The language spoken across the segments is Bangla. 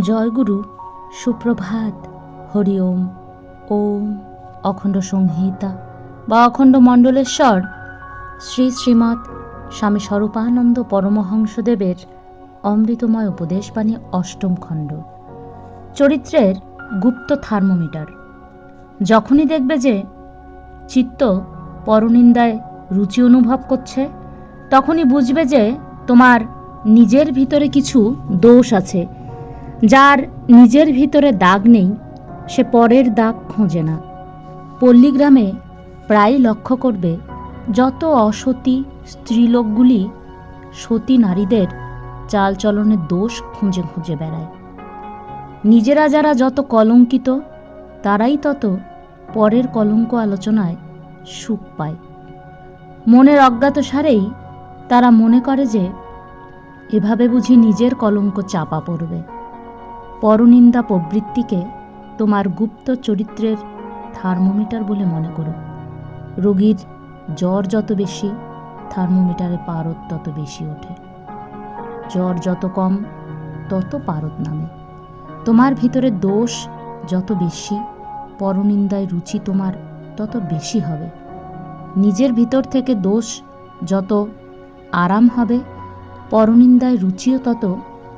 জয়গুরু, সুপ্রভাত, হরি ওম ওম, অখণ্ড সংহিতা বা অখণ্ড মণ্ডলেশ্বর, শ্রী শ্রীমৎ স্বামী স্বরূপানন্দ পরমহংসদেবের অমৃতময় উপদেশবাণী অষ্টম খণ্ড। চরিত্রের গুপ্ত থার্মোমিটার। যখনই দেখবে যে চিত্ত পরনিন্দায় রুচি অনুভব করছে, তখনই বুঝবে যে তোমার নিজের ভিতরে কিছু দোষ আছে। যার নিজের ভিতরে দাগ নেই, সে পরের দাগ খোঁজে না। পল্লীগ্রামে প্রায় লক্ষ্য করবে, যত অসতী স্ত্রীলোকগুলি সতী নারীদের চালচলনের দোষ খুঁজে খুঁজে বেড়ায়। নিজেরা যারা যত কলঙ্কিত, তারাই তত পরের কলঙ্ক আলোচনায় সুখ পায়। মনের অজ্ঞাত সারেই তারা মনে করে যে, এভাবে বুঝি নিজের কলঙ্ক চাপা পড়বে। পরনিন্দা প্রবৃত্তিকে তোমার গুপ্ত চরিত্রের থার্মোমিটার বলে মনে করো। রোগীর জ্বর যত বেশি, থার্মোমিটারে পারদ তত বেশি ওঠে। জ্বর যত কম, তত পারদ নামে। তোমার ভিতরে দোষ যত বেশি, পরনিন্দায় রুচি তোমার তত বেশি হবে। নিজের ভিতর থেকে দোষ যত আরাম হবে, পরনিন্দায় রুচিও তত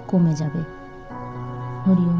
কমে যাবে। হরি ওম